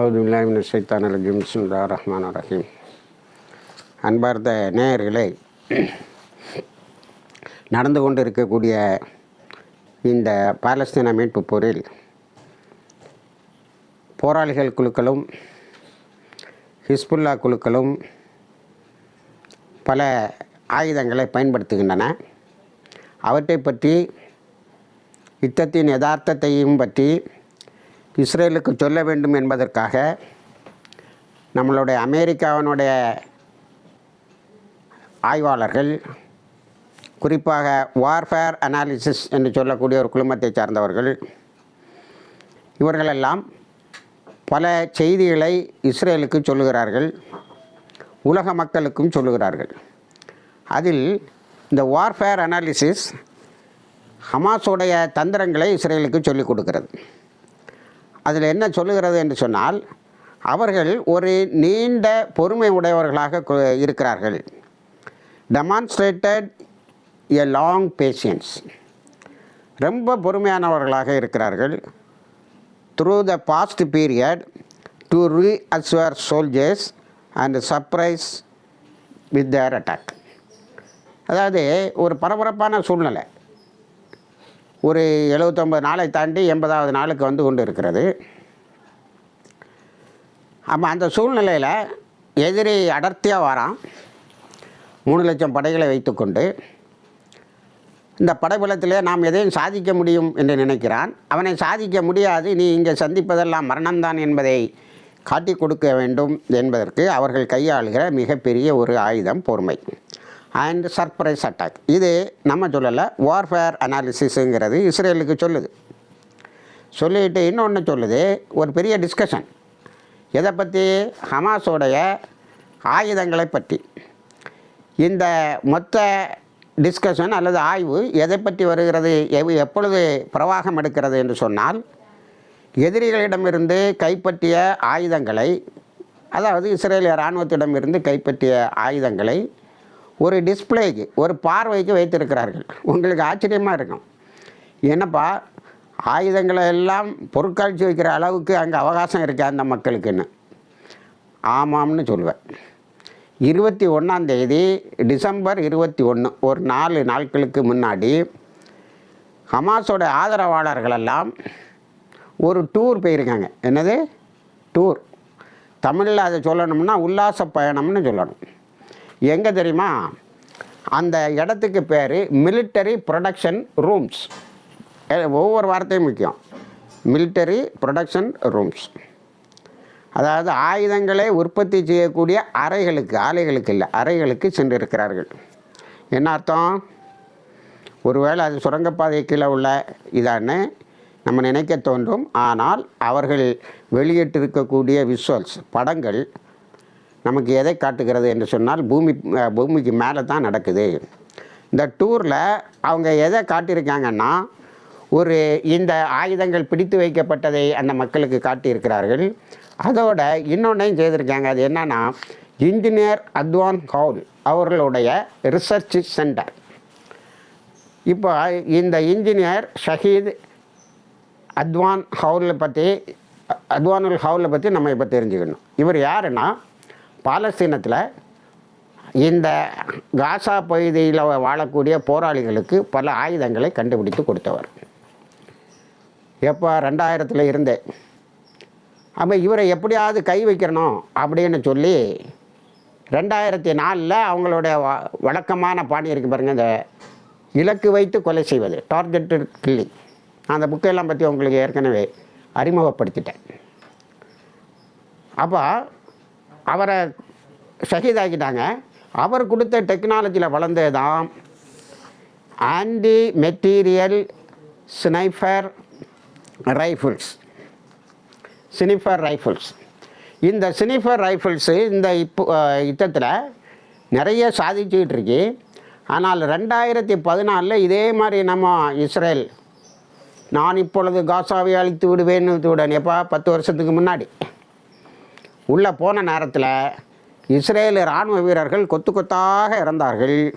அவுதுல்லாமின் சைத்தான் ரஜீம். பிஸ்மில்லா ரஹ்மான் ரஹீம். அன்பார்ந்த நேயர்களே நடந்து கொண்டு இருக்கக்கூடிய இந்த பாலஸ்தீன மீட்பு போரில் போராளிகள் குழுக்களும் ஹிஸ்புல்லா குழுக்களும் பல ஆயுதங்களை பயன்படுத்துகின்றன. அவற்றை பற்றி யுத்தத்தின் யதார்த்தத்தையும் பற்றி இஸ்ரேலுக்கு சொல்ல வேண்டும் என்பதற்காக நம்மளுடைய அமெரிக்காவினுடைய ஆய்வாளர்கள் குறிப்பாக வார்ஃபேர் அனாலிசிஸ் என்று சொல்லக்கூடிய ஒரு குழுமத்தை சார்ந்தவர்கள் இவர்களெல்லாம் பல செய்திகளை இஸ்ரேலுக்கு சொல்லுகிறார்கள் உலக மக்களுக்கும் சொல்லுகிறார்கள். அதில் இந்த வார்ஃபேர் அனாலிசிஸ் ஹமாஸுடைய தந்திரங்களை இஸ்ரேலுக்கு சொல்லிக் கொடுக்கிறது. அதில் என்ன சொல்லுகிறது என்று சொன்னால் அவர்கள் ஒரு நீண்ட பொறுமை உடையவர்களாக இருக்கிறார்கள். டெமான்ஸ்ட்ரேட்டட் எ லாங் பேஷியன்ஸ் ரொம்ப பொறுமையானவர்களாக இருக்கிறார்கள். Through the past period to reassure soldiers and surprise with their attack அதாவது ஒரு பரபரப்பான சூழ்நிலை. ஒரு எழுபத்தொம்பது நாளை தாண்டி எண்பதாவது நாளுக்கு வந்து கொண்டு இருக்கிறது. ஆமாம் அந்த சூழ்நிலையில் எதிரி அடர்த்தியாக வரான். மூணு லட்சம் படைகளை வைத்துக்கொண்டு இந்த படைபலத்திலே நாம் எதையும் சாதிக்க முடியும் என்று நினைக்கிறான். அவனை சாதிக்க முடியாது. நீ இங்கே சந்திப்பதெல்லாம் மரணம்தான் என்பதை காட்டி கொடுக்க வேண்டும் என்பதற்கு அவர்கள் கையாளுகிற மிகப்பெரிய ஒரு ஆயுதம் பொறுமை. அண்ட் சர்ப்ரைஸ் அட்டாக் இது நம்ம சொல்லலை வார்ஃபேர் அனாலிசிஸுங்கிறது இஸ்ரேலுக்கு சொல்லுது. சொல்லிட்டு இன்னொன்று சொல்லுது ஒரு பெரிய டிஸ்கஷன் எதை பற்றி ஹமாஸோடைய ஆயுதங்களை பற்றி. இந்த மொத்த டிஸ்கஷன் அல்லது ஆய்வு எதை பற்றி வருகிறது? எவ்- எப்பொழுது பிரவாகம் எடுக்கிறது என்று சொன்னால் எதிரிகளிடமிருந்து கைப்பற்றிய ஆயுதங்களை அதாவது இஸ்ரேலிய இராணுவத்திடமிருந்து கைப்பற்றிய ஆயுதங்களை ஒரு டிஸ்ப்ளேக்கு ஒரு பார்வைக்கு வைத்திருக்கிறார்கள். உங்களுக்கு ஆச்சரியமாக இருக்கும். என்னப்பா ஆயுதங்களை எல்லாம் பொருட்காட்சி வைக்கிற அளவுக்கு அங்கே அவகாசம் இருக்கா அந்த மக்களுக்குன்னு? ஆமாம்னு சொல்லுவேன். இருபத்தி ஒன்றாம் தேதி டிசம்பர் இருபத்தி ஒன்று ஒரு நாலு நாட்களுக்கு முன்னாடி ஹமாஸோட ஆதரவாளர்களெல்லாம் ஒரு டூர் போயிருக்காங்க. என்னது? டூர் தமிழில் அதை சொல்லணும்னா உல்லாச பயணம்னு சொல்லணும். எங்கே தெரியுமா? அந்த இடத்துக்கு பேர் மிலிட்டரி ப்ரொடக்ஷன் ரூம்ஸ் ஒவ்வொரு வார்த்தையும் முக்கியம். மிலிட்டரி ப்ரொடக்ஷன் ரூம்ஸ் அதாவது ஆயுதங்களை உற்பத்தி செய்யக்கூடிய அறைகளுக்கு ஆலைகளுக்கு இல்லை அறைகளுக்கு சென்றிருக்கிறார்கள். என்ன அர்த்தம்? ஒருவேளை அது சுரங்கப்பாதை கீழே உள்ள இதான்னு நம்ம நினைக்க தோன்றும். ஆனால் அவர்கள் வெளியிட்டிருக்கக்கூடிய விஷுவல்ஸ் படங்கள் நமக்கு எதை காட்டுகிறது என்று சொன்னால் பூமி பூமிக்கு மேலே தான் நடக்குது. இந்த டூரில் அவங்க எதை காட்டியிருக்காங்கன்னா ஒரு இந்த ஆயுதங்கள் பிடித்து வைக்கப்பட்டதை அந்த மக்களுக்கு காட்டியிருக்கிறார்கள். அதோட இன்னொன்றையும் செய்திருக்காங்க. அது என்னென்னா இன்ஜினியர் அத்வான் கவுல் அவர்களுடைய ரிசர்ச் சென்டர். இப்போ இந்த இன்ஜினியர் ஷஹீத் அத்வான் ஹவுலை பற்றி அத்வானுல் ஹவுலை பற்றி நம்ம இப்போ தெரிஞ்சுக்கணும். இவர் யாருன்னா பாலஸ்தீனத்தில் இந்த காசா பகுதியில் வாழக்கூடிய போராளிகளுக்கு பல ஆயுதங்களை கண்டுபிடித்து கொடுத்தவர். எப்போ? ரெண்டாயிரத்தில் இருந்தே. அப்போ இவரை எப்படியாவது கை வைக்கணும் அப்படின்னு சொல்லி ரெண்டாயிரத்தி நாலில் அவங்களுடைய வ- வழக்கமான பாணி இருக்கு பாருங்கள் இந்த இலக்கு வைத்து கொலை செய்வது டார்கெட்டட் கில்லிங் அந்த புக்கையெல்லாம் பற்றி உங்களுக்கு ஏற்கனவே அறிமுகப்படுத்திட்டேன். அப்போ அவரை ஷஹீதாக்கிட்டாங்க. அவர் கொடுத்த டெக்னாலஜியில் வளர்ந்தது தான் anti material sniper rifles sniper rifles இந்த சினிஃபர் ரைஃபிள்ஸு இந்த இப்போ யுத்தத்தில் நிறைய சாதிச்சுக்கிட்டு இருக்கு. ஆனால் ரெண்டாயிரத்தி பதினாலில் இதே மாதிரி நம்ம இஸ்ரேல் நான் இப்பொழுது காசாவை அழித்து விடுவேன்னு விடுவேன் எப்போ பத்து வருஷத்துக்கு முன்னாடி உள்ளே போன நேரத்தில் இஸ்ரேல் இராணுவ வீரர்கள் கொத்து கொத்தாக இறந்தார்கள்.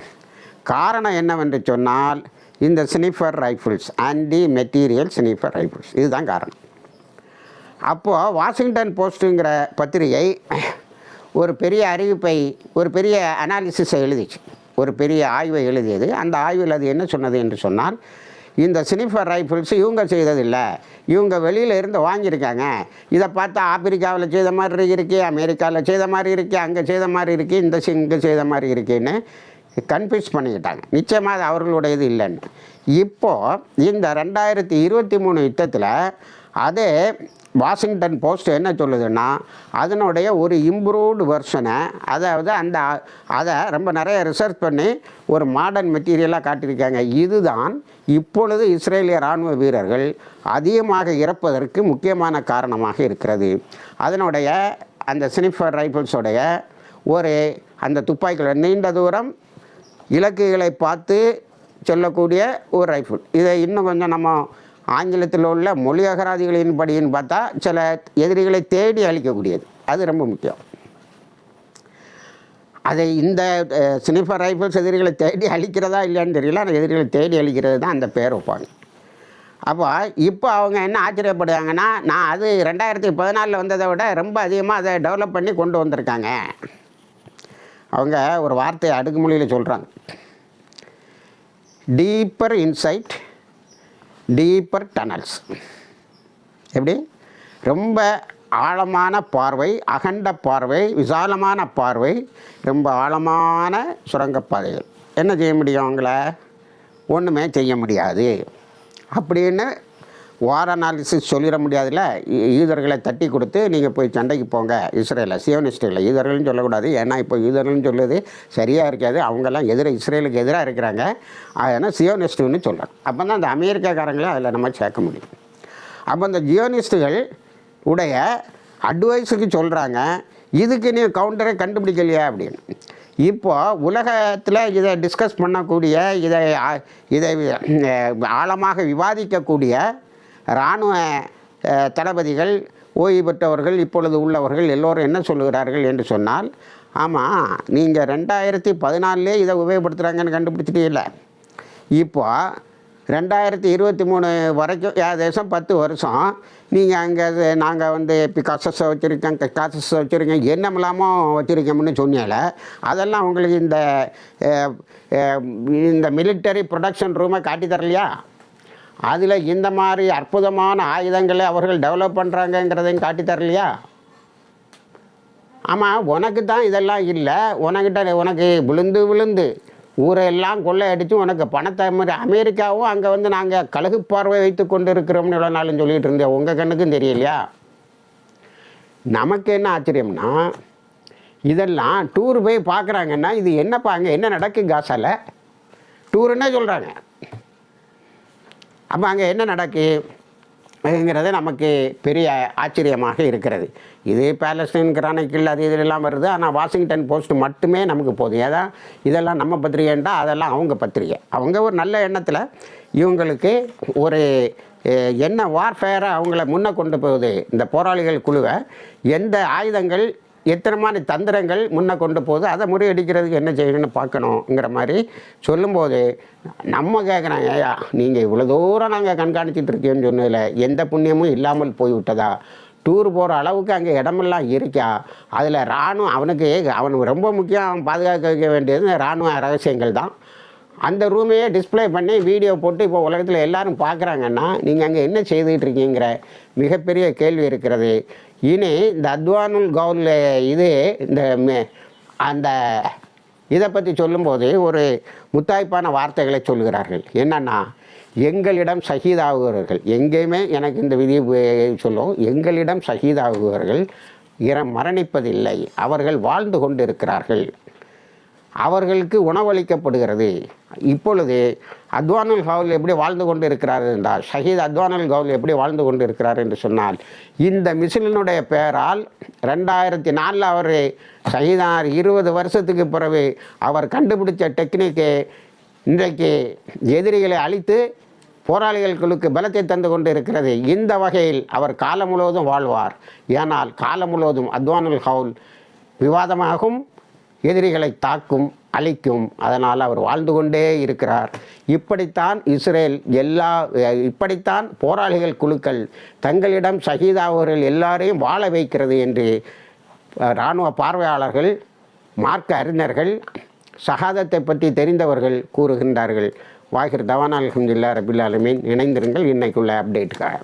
காரணம் என்னவென்று சொன்னால் இந்த sniper rifles anti material sniper rifles இதுதான் காரணம். அப்போது வாஷிங்டன் போஸ்ட்டுங்கிற பத்திரிகை ஒரு பெரிய அறிவிப்பை ஒரு பெரிய அனாலிசிஸை எழுதிச்சு. ஒரு பெரிய ஆய்வை எழுதியது. அந்த ஆய்வில் அது என்ன சொன்னது என்று சொன்னால் இந்த சினிஃபர் ரைஃபிள்ஸ் இவங்க செய்ததில்லை. இவங்க வெளியில் இருந்து வாங்கியிருக்காங்க. இதை பார்த்தா ஆப்பிரிக்காவில் செய்த மாதிரி இருக்கு அமெரிக்காவில் செய்த மாதிரி இருக்கு அங்கே செய்த மாதிரி இருக்கு இந்த இங்கே செய்த மாதிரி இருக்குன்னு கன்ஃபியூஸ் பண்ணிக்கிட்டாங்க. நிச்சயமாக அது அவர்களுடையது இல்லைன்னு. இப்போது இந்த ரெண்டாயிரத்தி இருபத்தி மூணு யுத்தத்தில் அதே வாஷிங்டன் போஸ்ட் என்ன சொல்லுதுன்னா அதனுடைய ஒரு இம்ப்ரூவ்டு வெர்ஷனை அதாவது அந்த அதை ரொம்ப நிறைய ரிசர்ச் பண்ணி ஒரு மாடர்ன் மெட்டீரியலாக காட்டியிருக்காங்க. இதுதான் இப்பொழுது இஸ்ரேலிய இராணுவ வீரர்கள் அதிகமாக இறப்பதற்கு முக்கியமான காரணமாக இருக்கிறது. அதனுடைய அந்த ஸ்னிஃபர் ரைஃபிள்ஸோடைய ஒரு அந்த துப்பாக்கிகள் நீண்ட தூரம் இலக்குகளை பார்த்து சொல்லக்கூடிய ஒரு ரைஃபிள் இதை இன்னும் கொஞ்சம் நம்ம ஆங்கிலத்தில் உள்ள மொழி அகராதிகளின் படின்னு பார்த்தா சில எதிரிகளை தேடி அழிக்கக்கூடியது. அது ரொம்ப முக்கியம். அதை இந்த சினிஃபர் ரைஃபிள்ஸ் எதிரிகளை தேடி அழிக்கிறதா இல்லையான்னு தெரியல. ஆனால் எதிரிகளை தேடி அழிக்கிறது தான் அந்த பேர் வைப்பாங்க. அப்போ இப்போ அவங்க என்ன ஆச்சரியப்படுறாங்கன்னா நான் அது ரெண்டாயிரத்தி பதினாலில் வந்ததை விட ரொம்ப அதிகமாக அதை டெவலப் பண்ணி கொண்டு வந்திருக்காங்க. அவங்க ஒரு வார்த்தையை அடுக்குமொழியில் சொல்கிறாங்க டீப்பர் இன்சைட் டீப்பர் டனல்ஸ் எப்படி? ரொம்ப ஆழமான பார்வை அகண்ட பார்வை விசாலமான பார்வை ரொம்ப ஆழமான சுரங்கப்பாதைகள். என்ன செய்ய முடியும் அவங்கள? ஒன்றுமே செய்ய முடியாது. அப்படின்னு வார் அனாலிசிஸ் சொல்லிட முடியாதுல்ல. ஈதர்களை யூதர்களை தட்டி கொடுத்து நீங்கள் போய் சண்டைக்கு போங்க. இஸ்ரேலில் சியோனிஸ்டில் யூதர்கள்னு சொல்லக்கூடாது. ஏன்னா இப்போ யூதர்கள்னு சொல்லுது சரியாக இருக்காது. அவங்கெல்லாம் எதிர இஸ்ரேலுக்கு எதிராக இருக்கிறாங்க. அதனால் சியோனிஸ்டுன்னு சொல்கிறாங்க அப்போ தான் அந்த அமெரிக்காக்காரங்களே அதில் நம்ம சேர்க்க முடியும். அப்போ இந்த ஜியோனிஸ்ட்டுகள் உடைய அட்வைஸுக்கு சொல்கிறாங்க இதுக்கு நீ கவுண்டரை கண்டுபிடிக்கலையா அப்படின்னு. இப்போது உலகத்தில் இதை டிஸ்கஸ் பண்ணக்கூடிய இதை இதை ஆழமாக விவாதிக்கக்கூடிய இராணுவ தளபதிகள் ஓய்வு பெற்றவர்கள் இப்பொழுது உள்ளவர்கள் எல்லோரும் என்ன சொல்லுகிறார்கள் என்று சொன்னால் ஆமாம் நீங்கள் ரெண்டாயிரத்தி பதினாலே இதை உபயோகப்படுத்துகிறாங்கன்னு கண்டுபிடிச்சிட்டீங்கல்ல. இப்போ ரெண்டாயிரத்தி இருபத்தி மூணு வரைக்கும் ஏதேசம் பத்து வருஷம் நீங்கள் அங்கே நாங்கள் வந்து கசஸை வச்சுருக்கேன் காசஸை வச்சுருக்கேன் என்னமில்லாமோ வச்சுருக்கோம்னு சொன்னீங்கள அதெல்லாம் உங்களுக்கு இந்த இந்த மிலிட்டரி ப்ரொடக்ஷன் ரூமை காட்டி தரலையா? அதில் இந்த மாதிரி அற்புதமான ஆயுதங்களை அவர்கள் டெவலப் பண்ணுறாங்கங்கிறதையும் காட்டி தரலையா ஆமாம் உனக்கு தான் இதெல்லாம் இல்லை. உனக்கிட்ட உனக்கு விழுந்து விழுந்து ஊரெல்லாம் கொள்ளையடிச்சு உனக்கு பணத்தை மாதிரி அமெரிக்காவும் அங்கே வந்து நாங்கள் கழுகு பார்வை வைத்து கொண்டு இருக்கிறோம்னு இவ்வளோ நாளும் சொல்லிகிட்டு இருந்தேன். உங்கள் கண்ணுக்கும் தெரியலையா? நமக்கு என்ன ஆச்சரியம்னா இதெல்லாம் டூர் போய் பார்க்குறாங்கன்னா இது என்னப்பா அங்கே என்ன நடக்கு காசால? டூருன்னே சொல்கிறாங்க அப்போ அங்கே என்ன நடக்கு? ங்கிறது நமக்கு பெரிய ஆச்சரியமாக இருக்கிறது. இது பேலஸ்டைன் கிரானிக்கிள் அது இதெல்லாம் வருது. ஆனால் வாஷிங்டன் போஸ்ட் மட்டுமே நமக்கு போதும். ஏதா இதெல்லாம் நம்ம பத்திரிகைன்றா அதெல்லாம் அவங்க பத்திரிகை. அவங்க ஒரு நல்ல எண்ணத்தில் இவங்களுக்கு ஒரு என்ன வார்ஃபேராக அவங்கள முன்ன கொண்டு போகுது. இந்த போராளிகள் குழுவை. எந்த ஆயுதங்கள் எத்தனை தந்திரங்கள் முன்ன கொண்டு போகுது அதை முறியடிக்கிறதுக்கு என்ன செய்யணும்னு பார்க்கணுங்கிற மாதிரி சொல்லும்போது நம்ம கேட்குறாங்க ஐயா நீங்கள் இவ்வளோ தூரம் நாங்கள் கண்காணிச்சிட்டு இருக்கேன்னு சொன்னதில் எந்த புண்ணியமும் இல்லாமல் போய்விட்டதா? டூர் போகிற அளவுக்கு அங்கே இடமெல்லாம் இருக்கா? அதில் இராணுவம் அவனுக்கு அவனுக்கு ரொம்ப முக்கியம் அவன் பாதுகாக்க வேண்டியது இராணுவ ரகசியங்கள் தான். அந்த ரூமையே டிஸ்பிளே பண்ணி வீடியோ போட்டு இப்போ உலகத்தில் எல்லாரும் பார்க்குறாங்கன்னா நீங்கள் அங்கே என்ன செய்துக்கிட்டு இருக்கீங்கிற மிகப்பெரிய கேள்வி இருக்கிறது. இனி இந்த அத்வானுல் கவுல் இது இந்த அந்த இதை பற்றி சொல்லும்போது ஒரு முத்தாய்ப்பான வார்த்தைகளை சொல்கிறார்கள் என்னன்னா எங்களிடம் சகிதாகுவர்கள் எங்கேயுமே எனக்கு இந்த விதி சொல்லும் எங்களிடம் சகிதாகுவர்கள் இற மரணிப்பதில்லை அவர்கள் வாழ்ந்து கொண்டிருக்கிறார்கள். அவர்களுக்கு உணவளிக்கப்படுகிறது. இப்பொழுது அத்வானுல் கவுல் எப்படி வாழ்ந்து கொண்டு இருக்கிறார் என்றால் ஷஹீத் அத்வானுல் கவுல் எப்படி வாழ்ந்து கொண்டு இருக்கிறார் என்று சொன்னால் இந்த மிசிலினுடைய பெயரால் ரெண்டாயிரத்தி நாலில் அவர் ஷஹீதார் இருபது வருஷத்துக்கு பிறகு அவர் கண்டுபிடிச்ச டெக்னிக்கு இன்றைக்கு எதிரிகளை அழித்து போராளிகளுக்கு பலத்தை தந்து கொண்டு இருக்கிறது இந்த வகையில் அவர் காலம் முழுவதும் வாழ்வார். ஏனால் காலம் முழுவதும் அத்வானுல் ஹவுல் விவாதமாகும் எதிரிகளை தாக்கும் அழிக்கும். அதனால் அவர் வாழ்ந்து கொண்டே இருக்கிறார். இப்படித்தான் இஸ்ரேல் எல்லா இப்படித்தான் போராளிகள் குழுக்கள் தங்களிடம் ஷஹீதாவர்கள் எல்லாரையும் வாழ வைக்கிறது என்று இராணுவ பார்வையாளர்கள் மார்க்க அறிஞர்கள் சகாதத்தை பற்றி தெரிந்தவர்கள் கூறுகின்றார்கள். வாகிர் தவான் அல்ஹம்துல்லா ரபில் ஆலமீன். இணைந்திருங்கள். இன்னைக்குள்ள அப்டேட்டுக்காக.